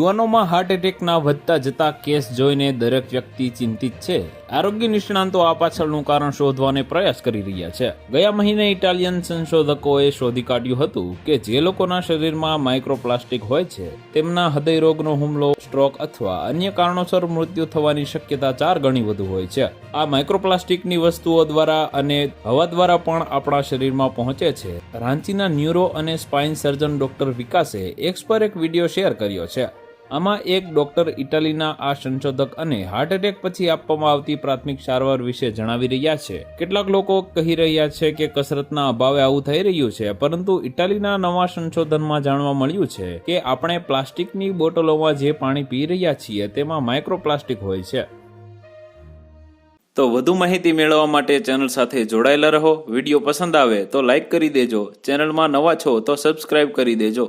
યુવાનોમાં હાર્ટ એટેકના વધતા જતા કેસ જોઈને દરેક વ્યક્તિ ચિંતિત છે. આરોગ્ય નિષ્ણાંતો આ પાછળનું કારણ શોધવાને પ્રયાસ કરી રહ્યા છે. ગયા મહિને ઇટાલિયન સંશોધકોએ શોધી કાઢ્યું હતું કે જે લોકોના શરીરમાં માઇક્રોપ્લાસ્ટિક હોય છે, તેમના હૃદયરોગનો હુમલો સ્ટ્રોક અથવા અન્ય કારણોસર મૃત્યુ થવાની શક્યતા ચાર ગણી વધુ હોય છે. આ માઇક્રોપ્લાસ્ટિકની વસ્તુઓ દ્વારા અને હવા દ્વારા પણ આપણા શરીરમાં પહોંચે છે. રાંચીના ન્યુરો અને સ્પાઇન સર્જન ડોક્ટર વિકાસે એક્સ પર એક વીડિયો શેર કર્યો છે. આમાં એક ડોક્ટર ઇટાલીના આ સંશોધક અને હાર્ટ એટેક પછી આપવામાં આવતી પ્રાથમિક સારવાર વિશે જણાવી રહ્યા છે. કેટલાક લોકો કહી રહ્યા છે કે કસરતના અભાવે આવું થઈ રહ્યું છે, પરંતુ ઇટાલીના નવા સંશોધનમાં જાણવા મળ્યું છે કે આપણે પ્લાસ્ટિકની બોટલોમાં જે પાણી પી રહ્યા છીએ તેમાં માઇક્રોપ્લાસ્ટિક હોય છે. તો વધુ માહિતી મેળવવા માટે ચેનલ સાથે જોડાયેલા રહો. વીડિયો પસંદ આવે તો લાઈક કરી દેજો. ચેનલમાં નવા છો તો સબસ્ક્રાઇબ કરી દેજો.